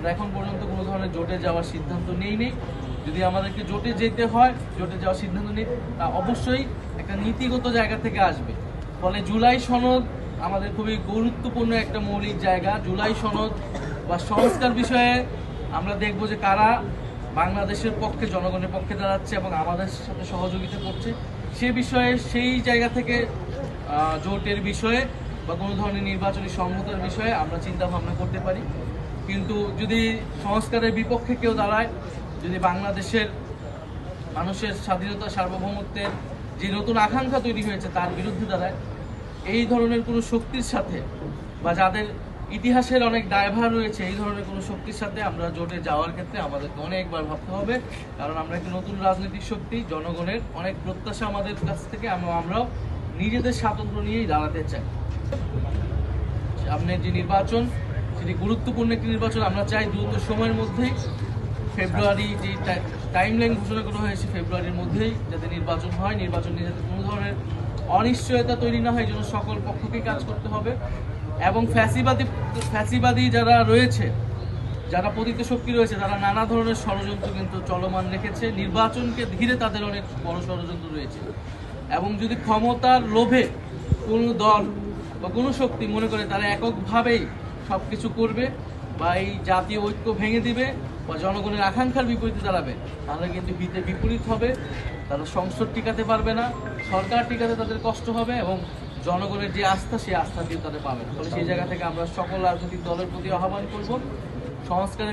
আমরা এখন পর্যন্ত কোনো ধরনের জোটে যাওয়ার সিদ্ধান্ত নেই নেই। যদি আমাদেরকে জোটে যেতে হয়, জোটে যাওয়ার সিদ্ধান্ত নেই, তা অবশ্যই একটা নীতিগত জায়গা থেকে আসবে। ফলে জুলাই সনদ আমাদের খুবই গুরুত্বপূর্ণ একটা মৌলিক জায়গা। জুলাই সনদ বা সংস্কার বিষয়ে আমরা দেখব যে কারা বাংলাদেশের পক্ষে, জনগণের পক্ষে দাঁড়াচ্ছে এবং আমাদের সাথে সহযোগিতা করছে। সে বিষয়ে, সেই জায়গা থেকে জোটের বিষয়ে বা কোনো ধরনের নির্বাচনী সংহতার বিষয়ে আমরা চিন্তা ভাবনা করতে পারি। কিন্তু যদি সংস্কারের বিপক্ষে কেউ দাঁড়ায়, যদি বাংলাদেশের মানুষের স্বাধীনতা, সার্বভৌমত্বের যে নতুন আকাঙ্ক্ষা তৈরি হয়েছে তার বিরুদ্ধে দাঁড়ায়, এই ধরনের কোনো শক্তির সাথে বা যাদের ইতিহাসের অনেক দায়ভার রয়েছে, এই ধরনের কোনো শক্তির সাথে আমরা জোটে যাওয়ার ক্ষেত্রে আমাদেরকে অনেকবার ভাবতে হবে। কারণ আমরা একটি নতুন রাজনৈতিক শক্তি, জনগণের অনেক প্রত্যাশা আমাদের কাছ থেকে আমরা আমরাও নিজেদের স্বাতন্ত্র্য নিয়েই দাঁড়াতে চাই। সামনের যে নির্বাচন সেটি গুরুত্বপূর্ণ একটি নির্বাচন, আমরা চাই দ্রুত সময়ের মধ্যেই ফেব্রুয়ারি যে টাইম লাইন ঘোষণা করা হয়েছে ফেব্রুয়ারির মধ্যেই যাতে নির্বাচন হয়, নির্বাচন নিয়ে যাতে কোনো ধরনের অনিশ্চয়তা তৈরি না হয় জন্য সকল পক্ষকেই কাজ করতে হবে। এবং ফ্যাসিবাদী ফ্যাসিবাদী যারা রয়েছে, যারা পতিত শক্তি রয়েছে, তারা নানা ধরনের ষড়যন্ত্র কিন্তু চলমান রেখেছে। নির্বাচনকে ঘিরে তাদের অনেক বড় ষড়যন্ত্র রয়েছে। এবং যদি ক্ষমতার লোভে কোনো দল বা কোনো শক্তি মনে করে তারা এককভাবেই সব কিছু করবে বা এই জাতীয় ঐক্য ভেঙে দিবে বা জনগণের আকাঙ্ক্ষার বিপরীতে দাঁড়াবে, তাহলে কিন্তু হিতে বিপরীত হবে। তারা সংসদ টিকাতে পারবে না, সরকার টিকাতে তাদের কষ্ট হবে এবং জনগণের যে আস্থা, সেই আস্থা দিয়ে তাদের পাবে না। ফলে সেই জায়গা থেকে আমরা সকল রাজনৈতিক দলের প্রতি আহ্বান করব। সংস্কারের